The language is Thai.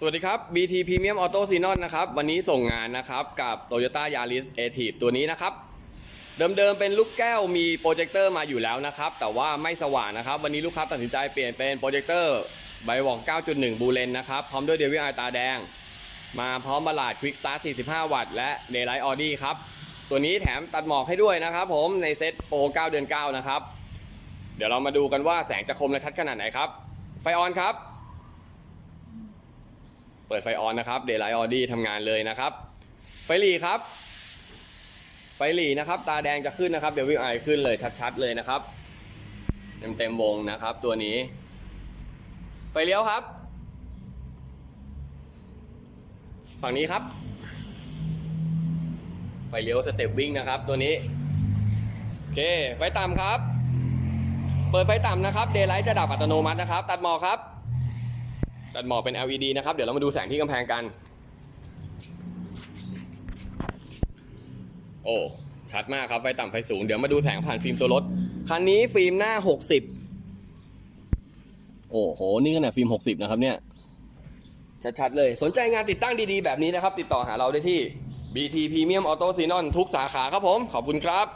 สวัสดีครับ BT Premium Auto Xenon นะครับ วันนี้ส่งงานนะครับกับ Toyota Yaris a t i v ตัวนี้นะครับ เดิมๆเป็นลูกแก้วมีโปรเจคเตอร์มาอยู่แล้วนะครับ แต่ว่าไม่สว่างนะครับ วันนี้ลูกค้าตัดสินใจเปลี่ยนเป็นโปรเจคเตอร์ไบวอก9.1 บูเลนนะครับ พร้อมด้วยเดวิ i ไอตาแดง มาพร้อมบลาด Quick Start 45 วัตต์และ Daylight Audi ครับ ตัวนี้แถมตัดหมอกให้ด้วยนะครับ ผมในเซ็ตโปร 9 เดือน 9 นะครับ เดี๋ยวเรามาดูกันว่าแสงจะคมและชัดขนาดไหนครับ ไฟออนครับ เปิดไฟออนนะครับ Daylight Audi ทำงานเลยนะครับ ไฟหลีครับ ไฟหลีนะครับ ตาแดงจะขึ้นนะครับเดี๋ยววิวไอขึ้นเลยชัดๆเลยนะครับ เต็มเต็มๆวงนะครับ ตัวนี้ ไฟเลี้ยวครับ ฝั่งนี้ครับ ไฟเลี้ยวสเต็ปวิ่งนะครับ ตัวนี้โอเคไฟต่ำครับ เปิดไฟต่ำนะครับเดย์ไลท์จะดับอัตโนมัตินะครับ ตัดหมอกครับ ตัดหมอกเป็น LED นะครับ เดี๋ยวเรามาดูแสงที่กำแพงกัน โอ้ ชัดมากครับ ไฟต่ำไฟสูง เดี๋ยวมาดูแสงผ่านฟิล์มตัวรถ คันนี้ฟิล์มหน้า 60 โอ้โห นี่ขนาดฟิล์ม 60 นะครับเนี่ย ชัดๆเลย สนใจงานติดตั้งดีๆ แบบนี้นะครับ ติดต่อหาเราได้ที่ BT Premium Auto Xenon ทุกสาขาครับผม ขอบคุณครับ